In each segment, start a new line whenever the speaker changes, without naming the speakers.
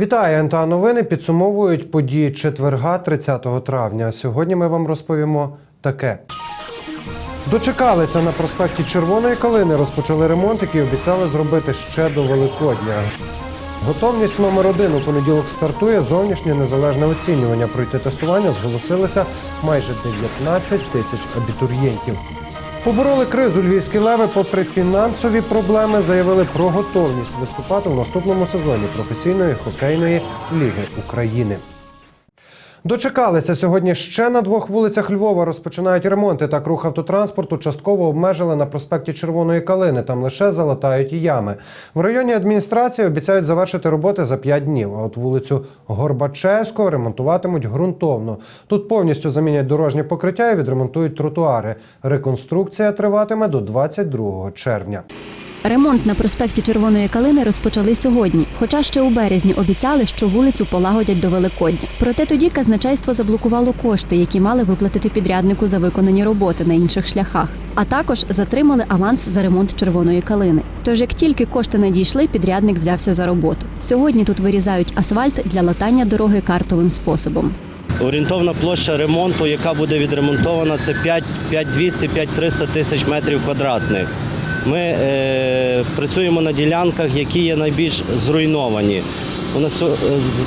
Вітаю, НТА Новини підсумовують події четверга 30 травня. Сьогодні ми вам розповімо таке. Дочекалися на проспекті Червоної Калини, розпочали ремонт, який обіцяли зробити ще до Великодня. Готовність номер один у понеділок стартує зовнішнє незалежне оцінювання. Пройти тестування зголосилися майже 19 тисяч абітурієнтів. Побороли кризу львівські леви, попри фінансові проблеми, заявили про готовність виступати у наступному сезоні професійної хокейної ліги України. Дочекалися сьогодні ще на двох вулицях Львова. Розпочинають ремонти. Так рух автотранспорту частково обмежили на проспекті Червоної Калини. Там лише залатають ями. В районі адміністрації обіцяють завершити роботи за 5 днів. А от вулицю Горбачевського ремонтуватимуть ґрунтовно. Тут повністю замінять дорожнє покриття і відремонтують тротуари. Реконструкція триватиме до 22 червня.
Ремонт на проспекті Червоної Калини розпочали сьогодні, хоча ще у березні обіцяли, що вулицю полагодять до Великодня. Проте тоді казначейство заблокувало кошти, які мали виплатити підряднику за виконані роботи на інших шляхах, а також затримали аванс за ремонт червоної калини. Тож, як тільки кошти надійшли, підрядник взявся за роботу. Сьогодні тут вирізають асфальт для латання дороги картовим способом.
Орієнтовна площа ремонту, яка буде відремонтована, це 5 5200-5300 тисяч метрів квадратних. Ми е, працюємо на ділянках, які є найбільш зруйновані. У нас е,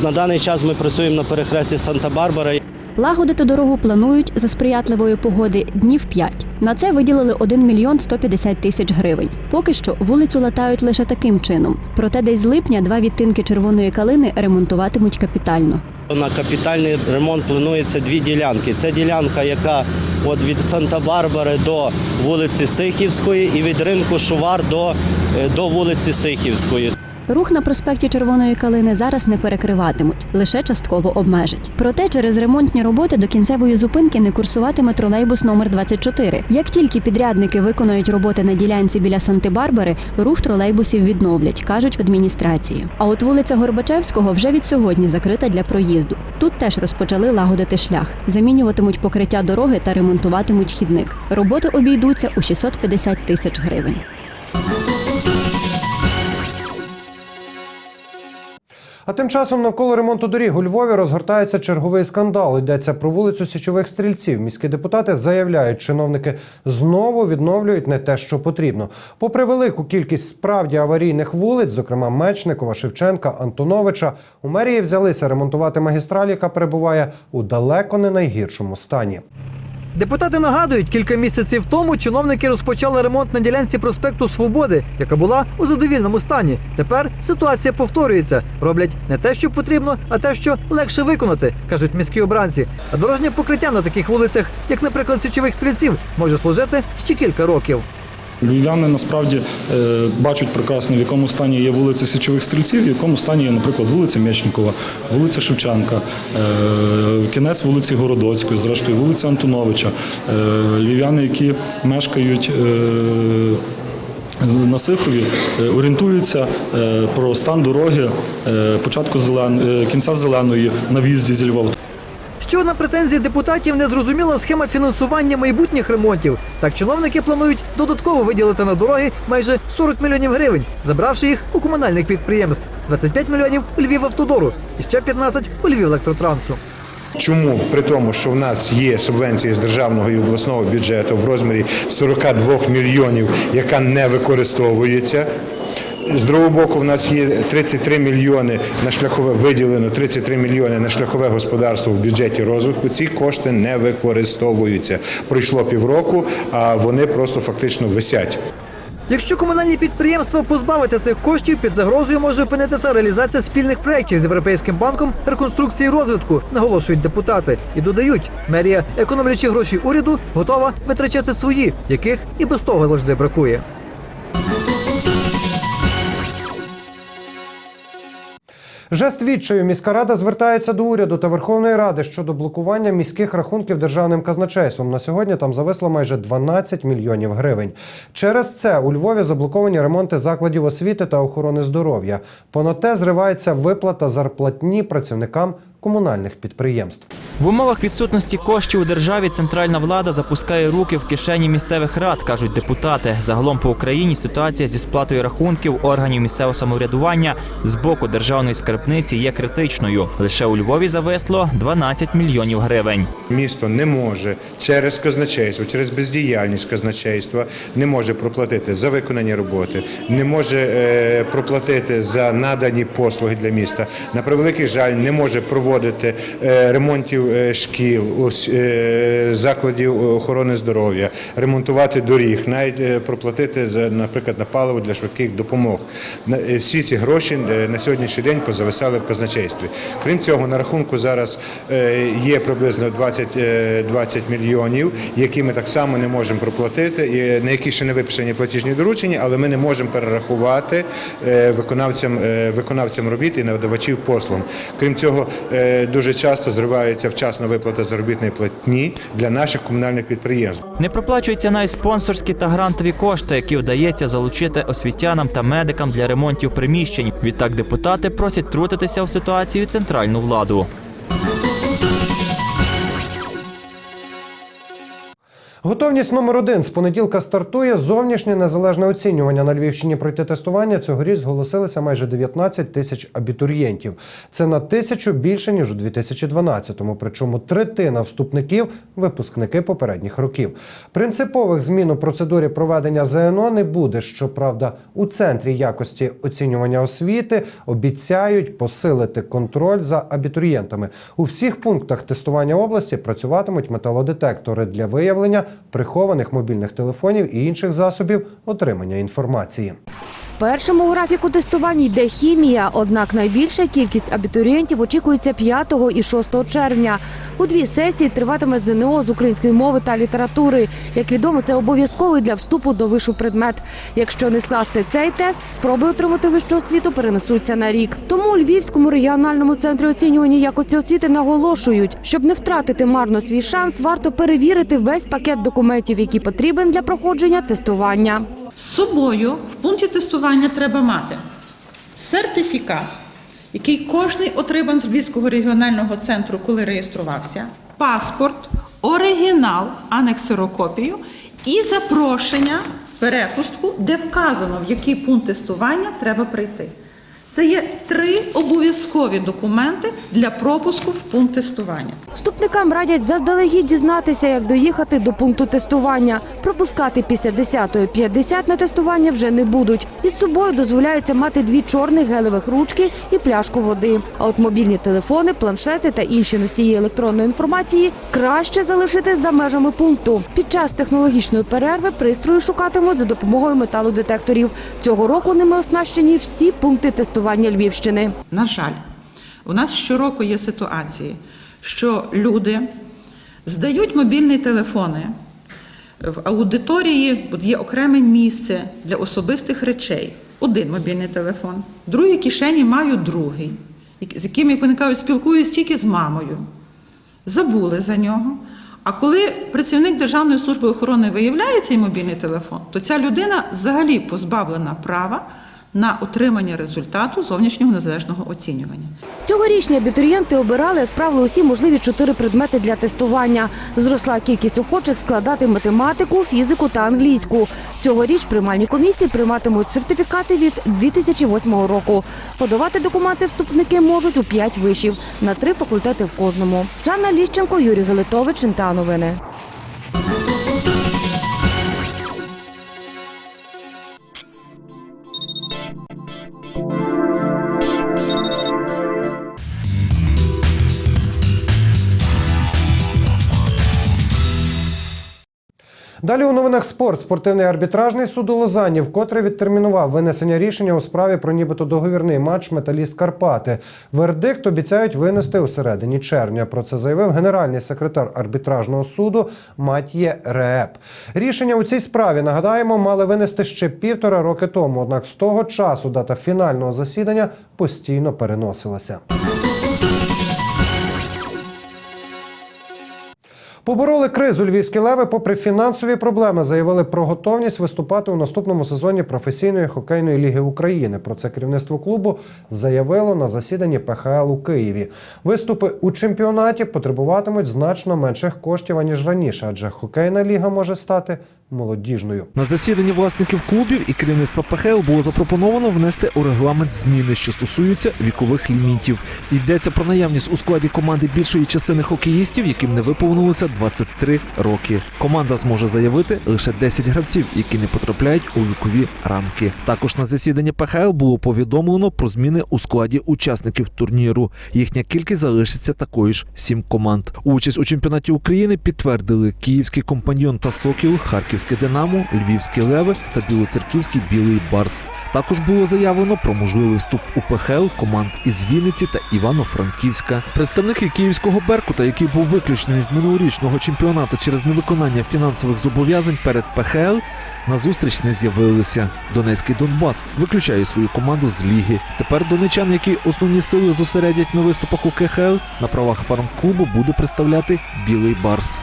на даний час ми працюємо на перехресті Санта-Барбара.
Лагодити дорогу планують за сприятливої погоди днів 5. На це виділили 1 мільйон 150 тисяч гривень. Поки що вулицю латають лише таким чином. Проте десь з липня два відтинки червоної калини ремонтуватимуть капітально.
На капітальний ремонт планується дві ділянки. Це ділянка, яка от від Санта-Барбари до вулиці Сихівської і від ринку Шувар до, е, до вулиці Сихівської.
Рух на проспекті Червоної Калини зараз не перекриватимуть, лише частково обмежать. Проте через ремонтні роботи до кінцевої зупинки не курсуватиме тролейбус номер 24. Як тільки підрядники виконають роботи на ділянці біля Санти-Барбари, рух тролейбусів відновлять, кажуть в адміністрації. А от вулиця Горбачевського вже від сьогодні закрита для проїзду. Тут теж розпочали лагодити шлях, замінюватимуть покриття дороги та ремонтуватимуть хідник. Роботи обійдуться у 650 тисяч гривень.
А тим часом навколо ремонту доріг у Львові розгортається черговий скандал. Йдеться про вулицю Січових стрільців. Міські депутати заявляють, чиновники знову відновлюють не те, що потрібно. Попри велику кількість справді аварійних вулиць, зокрема Мечникова, Шевченка, Антоновича, у мерії взялися ремонтувати магістраль, яка перебуває у далеко не найгіршому стані.
Депутати нагадують, кілька місяців тому чиновники розпочали ремонт на ділянці проспекту Свободи, яка була у задовільному стані. Тепер ситуація повторюється. Роблять не те, що потрібно, а те, що легше виконати, кажуть міські обранці. А дорожнє покриття на таких вулицях, як, наприклад, січових стрільців, може служити ще кілька років.
Львів'яни насправді е, бачать прекрасно, в якому стані є вулиця Січових стрільців, в якому стані є, наприклад, вулиця М'ячникова, вулиця Шевченка, е, кінець вулиці Городоцької, зрештою вулиця Антоновича. Е, львів'яни, які мешкають. На Сихові орієнтуються про стан дороги початку зелен... кінця зеленої на в'їзді зі Львова.
Ще одна претензія депутатів незрозуміла схема фінансування майбутніх ремонтів. Так чиновники планують додатково виділити на дороги майже 40 мільйонів гривень, забравши їх у комунальних підприємств, 25 мільйонів у Львівавтодору і ще 15 у Львівелектротрансу.
Чому при тому, що в нас є субвенція з державного і обласного бюджету в розмірі 42 мільйонів, яка не використовується. З другого боку, в нас є 33 мільйони на шляхове виділено 33 мільйони на шляхове господарство в бюджеті розвитку. Ці кошти не використовуються. Пройшло півроку, а вони просто фактично висять.
Якщо комунальні підприємства позбавити цих коштів, під загрозою може опинитися реалізація спільних проєктів з Європейським банком реконструкції розвитку, наголошують депутати. І додають, мерія, економлячи гроші уряду, готова витрачати свої, яких і без того завжди бракує.
Жест відчаю міська рада звертається до уряду та Верховної Ради щодо блокування міських рахунків державним казначейством. На сьогодні там зависло майже 12 мільйонів гривень. Через це у Львові заблоковані ремонти закладів освіти та охорони здоров'я. Понад те зривається виплата зарплатні працівникам комунальних підприємств.
В умовах відсутності коштів у державі центральна влада запускає руки в кишені місцевих рад, кажуть депутати. Загалом по Україні ситуація зі сплатою рахунків органів місцевого самоврядування з боку державної скарбниці є критичною. Лише у Львові зависло 12 мільйонів гривень.
Місто не може через казначейство, через бездіяльність казначейства не може проплатити за виконані роботи, не може е, проплатити за надані послуги для міста. На превеликий жаль, не може проводити е, ремонтів е, шкіл, е, закладів охорони здоров'я, ремонтувати доріг, навіть е, проплатити за, наприклад, на паливо для швидких допомог. Е, Всі ці гроші на сьогоднішній день позависали в казначействі. Крім цього, на рахунку зараз є приблизно 20, е, 20 мільйонів, які ми так само не можемо проплатити, на які ще не виписані платіжні доручення, але ми не можемо перерахувати виконавцям, виконавцям робіт і надавачів послуг. Крім цього, дуже часто зривається вчасно виплата заробітної платні для наших комунальних підприємств.
Не проплачуються навіть спонсорські та грантові кошти, які вдається залучити освітянам та медикам для ремонтів приміщень. Відтак депутати просять трутитися в ситуацію центральну владу.
Готовність номер один з понеділка стартує. Зовнішнє незалежне оцінювання на Львівщині пройти тестування. Цьогоріч зголосилися майже 19 тисяч абітурієнтів. Це на тисячу більше ніж у 2012-му. Причому третина вступників випускники попередніх років. Принципових змін у процедурі проведення ЗНО не буде. Щоправда, у центрі якості оцінювання освіти обіцяють посилити контроль за абітурієнтами. У всіх пунктах тестування області працюватимуть металодетектори для виявлення прихованих мобільних телефонів і інших засобів отримання інформації.
Першому у графіку тестувань йде хімія, однак найбільша кількість абітурієнтів очікується 5 і 6 червня. У дві сесії триватиме ЗНО з української мови та літератури. Як відомо, це обов'язковий для вступу до вишу предмет. Якщо не скласти цей тест, спроби отримати вищу освіту перенесуться на рік. Тому у Львівському регіональному центрі оцінювання якості освіти наголошують, щоб не втратити марно свій шанс, варто перевірити весь пакет документів, який потрібен для проходження тестування.
З собою в пункті тестування треба мати сертифікат, який кожний отримав з Львівського регіонального центру, коли реєструвався, паспорт, оригінал, а не ксерокопію, і запрошення, перепустку, де вказано, в який пункт тестування треба прийти. Це є три обов'язкові документи для пропуску в пункт тестування.
Вступникам радять заздалегідь дізнатися, як доїхати до пункту тестування. Пропускати після 10.50 на тестування вже не будуть. Із собою дозволяється мати дві чорних гелевих ручки і пляшку води. А от мобільні телефони, планшети та інші носії електронної інформації краще залишити за межами пункту. Під час технологічної перерви пристрої шукатимуть за допомогою металодетекторів. Цього року ними оснащені всі пункти тестування Львівщини.
На жаль, у нас щороку є ситуації, що люди здають мобільні телефони. В аудиторії є окреме місце для особистих речей. Один мобільний телефон, в другій кишені маю другий, з яким, як вони кажуть, спілкуюсь тільки з мамою. Забули за нього. А коли працівник Державної служби охорони виявляє цей мобільний телефон, то ця людина взагалі позбавлена права на отримання результату зовнішнього незалежного оцінювання.
Цьогорічні абітурієнти обирали, як правило, усі можливі чотири предмети для тестування. Зросла кількість охочих складати математику, фізику та англійську. Цьогоріч приймальні комісії прийматимуть сертифікати від 2008 року. Подавати документи вступники можуть у п'ять вишів на три факультети в кожному. Жанна Ліщенко, Юрій Гелитович, НТА Новини.
Далі у новинах спорт. Спортивний арбітражний суд у Лозанні вкотре відтермінував винесення рішення у справі про нібито договірний матч Металіст Карпати. Вердикт обіцяють винести у середині червня. Про це заявив генеральний секретар арбітражного суду Матє Рееп. Рішення у цій справі нагадаємо мали винести ще півтора роки тому. Однак з того часу дата фінального засідання постійно переносилася. Побороли кризу львівські леви, попри фінансові проблеми, заявили про готовність виступати у наступному сезоні професійної хокейної ліги України. Про це керівництво клубу заявило на засіданні ПХЛ у Києві. Виступи у чемпіонаті потребуватимуть значно менших коштів аніж раніше, адже хокейна ліга може стати молодіжною.
На засіданні власників клубів і керівництва ПХЛ було запропоновано внести у регламент зміни, що стосуються вікових лімітів. Йдеться про наявність у складі команди більшої частини хокеїстів, яким не виповнилося 23 роки. Команда зможе заявити лише 10 гравців, які не потрапляють у вікові рамки. Також на засіданні ПХЛ було повідомлено про зміни у складі учасників турніру. Їхня кількість залишиться такою ж 7 команд. Участь у чемпіонаті України підтвердили Київський компаньйон та Сокіл, Харківське Динамо, Львівські Леви та Білоцерківський Білий Барс. Також було заявлено про можливий вступ у ПХЛ команд із Вінниці та Івано-Франківська. Представники київського Беркута, який був виключений з минулорічного чемпіонату через невиконання фінансових зобов'язань перед ПХЛ, на зустріч не з'явилися. Донецький Донбас виключає свою команду з ліги. Тепер донечан, які основні сили зосередять на виступах у КХЛ, на правах фарм-клубу буде представляти Білий Барс.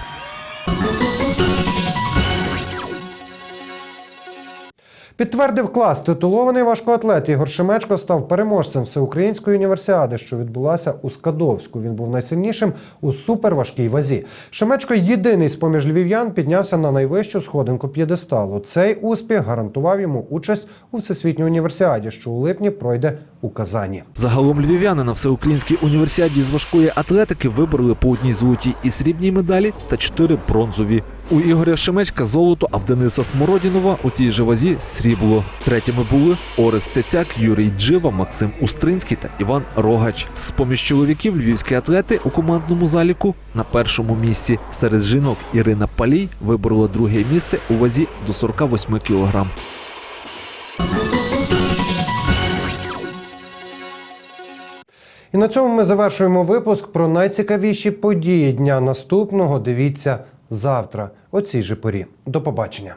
Підтвердив клас. Титулований важкоатлет Ігор Шемечко став переможцем всеукраїнської універсіади, що відбулася у Скадовську. Він був найсильнішим у суперважкій вазі. Шемечко єдиний з поміж львів'ян піднявся на найвищу сходинку п'єдесталу. Цей успіх гарантував йому участь у всесвітній універсіаді, що у липні пройде у Казані.
Загалом львів'яни на всеукраїнській універсіаді з важкої атлетики вибороли по одній золотій і срібній медалі та чотири бронзові. У Ігоря Шемечка золото, а в Дениса Смородінова у цій же вазі срібло. Третіми були Орес Тецяк, Юрій Джива, Максим Устринський та Іван Рогач. З поміж чоловіків львівські атлети у командному заліку на першому місці. Серед жінок Ірина Палій виборола друге місце у вазі до 48 кілограм.
І на цьому ми завершуємо випуск про найцікавіші події дня наступного. Дивіться завтра о цій же порі. До побачення.